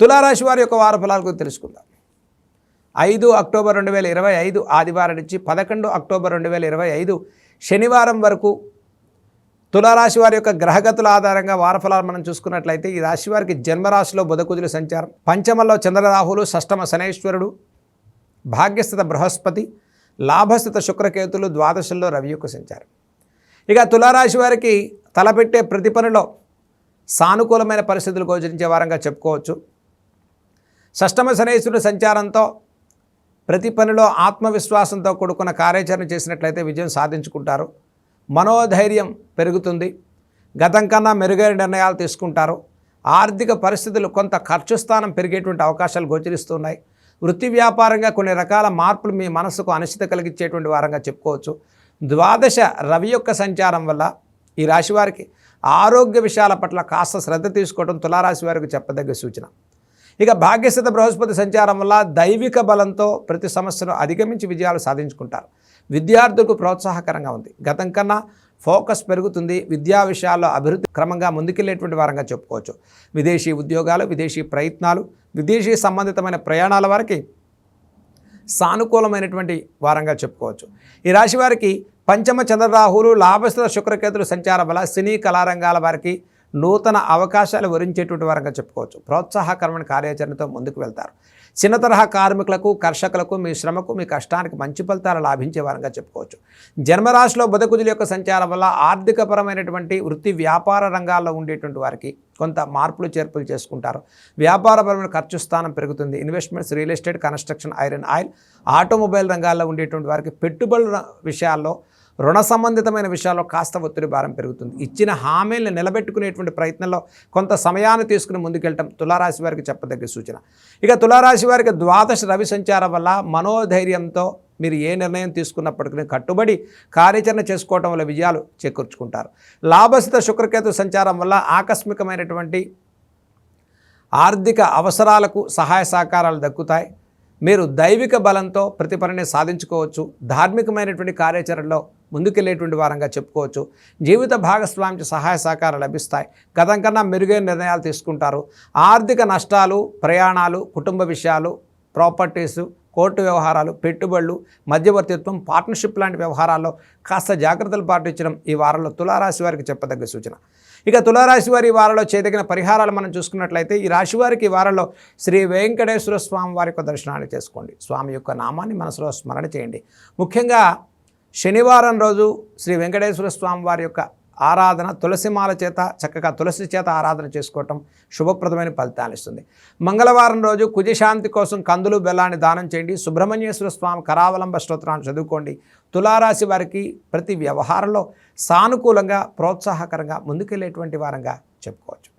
తులారాశి వారి యొక్క వార ఫలాల గురించి తెలుసుకుందాం. ఐదు అక్టోబర్ రెండు వేల ఇరవై ఐదు ఆదివారం నుంచి పదకొండు అక్టోబర్ రెండు వేల ఇరవై ఐదు శనివారం వరకు తులారాశి వారి యొక్క గ్రహగతుల ఆధారంగా వారఫలాలు మనం చూసుకున్నట్లయితే ఈ రాశి వారికి జన్మరాశిలో బుధకుజుల సంచారం పంచమంలో చంద్రరాహులు షష్టమ శనేశ్వరుడు భాగ్యస్థిత బృహస్పతి లాభస్థిత శుక్రకేతులు ద్వాదశంలో రవి యొక్క సంచారం. ఇక తులారాశి వారికి తలపెట్టే ప్రతి పనిలో సానుకూలమైన పరిస్థితులు గోచరించే వారంగా చెప్పుకోవచ్చు. షష్టమ శనేశ్వరుడు సంచారంతో ప్రతి పనిలో ఆత్మవిశ్వాసంతో కూడుకున్న కార్యాచరణ చేసినట్లయితే విజయం సాధించుకుంటారు. మనోధైర్యం పెరుగుతుంది. గతం కన్నా మెరుగైన నిర్ణయాలు తీసుకుంటారు. ఆర్థిక పరిస్థితులు కొంత ఖర్చు స్థానం పెరిగేటువంటి అవకాశాలు గోచరిస్తున్నాయి. వృత్తి వ్యాపారంగా కొన్ని రకాల మార్పులు మీ మనసుకు అనిశ్చిత కలిగించేటువంటి వారంగా చెప్పుకోవచ్చు. ద్వాదశ రవి యొక్క సంచారం వల్ల ఈ రాశి వారికి ఆరోగ్య విషయాల పట్ల కాస్త శ్రద్ధ తీసుకోవడం తులారాశి వారికి చెప్పదగ్గ సూచన. ఇక భాగ్యస్థిత బృహస్పతి సంచారం వల్ల దైవిక బలంతో ప్రతి సమస్యను అధిగమించి విజయాలు సాధించుకుంటారు. విద్యార్థులకు ప్రోత్సాహకరంగా ఉంది. గతం కన్నా ఫోకస్ పెరుగుతుంది. విద్యా విషయాల్లో అభివృద్ధి క్రమంగా ముందుకెళ్ళేటువంటి వారంగా చెప్పుకోవచ్చు. విదేశీ ఉద్యోగాలు విదేశీ ప్రయత్నాలు విదేశీ సంబంధితమైన ప్రయాణాల వారికి సానుకూలమైనటువంటి వారంగా చెప్పుకోవచ్చు. ఈ రాశి వారికి పంచమ చంద్రరాహులు లాభస్థిత శుక్రకేతులు సంచారం వల్ల సినీ కళారంగాల వారికి నూతన అవకాశాలు వరించేటువంటి వారంగా చెప్పుకోవచ్చు. ప్రోత్సాహకరమైన కార్యాచరణతో ముందుకు వెళ్తారు. చిన్న తరహా కార్మికులకు కర్షకులకు మీ శ్రమకు మీ కష్టానికి మంచి ఫలితాలు లాభించే వారంగా చెప్పుకోవచ్చు. జన్మరాశిలో బుధకుజుల యొక్క సంచారం వల్ల ఆర్థికపరమైనటువంటి వృత్తి వ్యాపార రంగాల్లో ఉండేటువంటి వారికి కొంత మార్పులు చేర్పులు చేసుకుంటారు. వ్యాపారపరమైన ఖర్చు స్థానం పెరుగుతుంది. Investments real estate construction iron oil automobile రంగాల్లో ఉండేటువంటి వారికి పెట్టుబడుల విషయాల్లో రుణ సంబంధితమైన విషయాల్లో కాస్త ఒత్తిడి భారం పెరుగుతుంది. ఇచ్చిన హామీలను నిలబెట్టుకునేటువంటి ప్రయత్నంలో కొంత సమయాన్ని తీసుకుని ముందుకెళ్ళటం తులారాశి వారికి చెప్పదగ్గ సూచన. ఇక తులారాశి వారికి ద్వాదశ రవి సంచారం వల్ల మనోధైర్యంతో మీరు ఏ నిర్ణయం తీసుకున్నప్పటికీ కట్టుబడి కార్యాచరణ చేసుకోవటం వల్ల విజయాలు చేకూర్చుకుంటారు. లాభసిత శుక్రకేతు సంచారం వల్ల ఆకస్మికమైనటువంటి ఆర్థిక అవసరాలకు సహాయ సహకారాలు దక్కుతాయి. మీరు దైవిక బలంతో ప్రతి పనిని సాధించుకోవచ్చు ధార్మికమైనటువంటి కార్యాచరణలో ముందుకెళ్ళేటువంటి వారంగా చెప్పుకోవచ్చు. జీవిత భాగస్వామికి సహాయ సహకారాలు లభిస్తాయి. గతం కన్నా మెరుగైన నిర్ణయాలు తీసుకుంటారు. ఆర్థిక నష్టాలు ప్రయాణాలు కుటుంబ విషయాలు ప్రాపర్టీసు కోర్టు వ్యవహారాలు పెట్టుబడులు మధ్యవర్తిత్వం పార్ట్నర్షిప్ లాంటి వ్యవహారాల్లో కాస్త జాగ్రత్తలు పాటించడం ఈ వారంలో తులారాశి వారికి చెప్పదగ్గ సూచన. ఇక తులారాశి వారి ఈ వారంలో పరిహారాలు మనం చూసుకున్నట్లయితే ఈ రాశి వారికి ఈ వారంలో శ్రీ వెంకటేశ్వర స్వామి వారి యొక్క దర్శనాన్ని చేసుకోండి. స్వామి యొక్క నామాన్ని మనసులో స్మరణ చేయండి. ముఖ్యంగా శనివారం రోజు శ్రీ వెంకటేశ్వర స్వామి వారి యొక్క ఆరాధన తులసిమాల చేత చక్కగా తులసి చేత ఆరాధన చేసుకోవటం శుభప్రదమైన ఫలితాలు ఇస్తుంది. మంగళవారం రోజు కుజశాంతి కోసం కందులు బెల్లాన్ని దానం చేయండి. సుబ్రహ్మణ్యేశ్వర స్వామి కరావలంబ స్తోత్రాన్ని చదువుకోండి. తులారాశి వారికి ప్రతి వ్యవహారంలో సానుకూలంగా ప్రోత్సాహకరంగా ముందుకెళ్ళేటువంటి వారంగా చెప్పుకోవచ్చు.